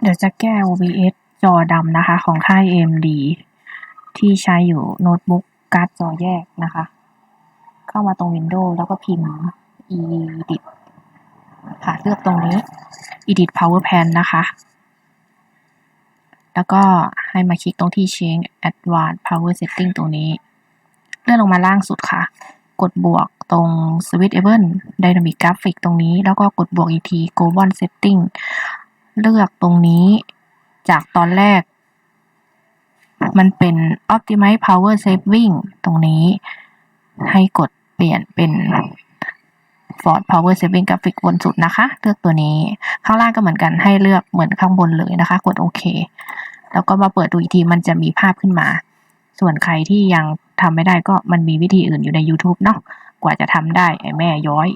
เดี๋ยวจะแก้ OBS จอดำนะคะ ของค่าย AMD ที่ใช้อยู่โน้ตบุ๊กการ์ดจอแยกนะคะ เข้ามาตรง Windows แล้วก็พิมพ์ edit ค่ะ เลือกตรงนี้ edit power pan นะคะ แล้วก็ให้มาคลิกตรงที่ change advanced power setting ตรงนี้ เลื่อนลงมาล่างสุดค่ะ กดบวกตรง switch able dynamic graphic ตรงนี้ แล้วก็กดบวกอีกที global setting เลือกตรงนี้ จากตอนแรก มันเป็น optimize power saving ตรงนี้ ให้กดเปลี่ยนเป็น Ford Power Saving Graphic บนสุดนะคะ เลือกตัวนี้ ข้างล่างก็เหมือนกันให้เลือกเหมือนข้างบนเลยนะคะ กดโอเค แล้วก็มาเปิดดูอีกทีมันจะมีภาพขึ้นมา ส่วนใครที่ยังทำไม่ได้ก็มันมีวิธีอื่นอยู่ใน YouTube เนาะกว่าจะทำได้ไอ้แม่ย้อย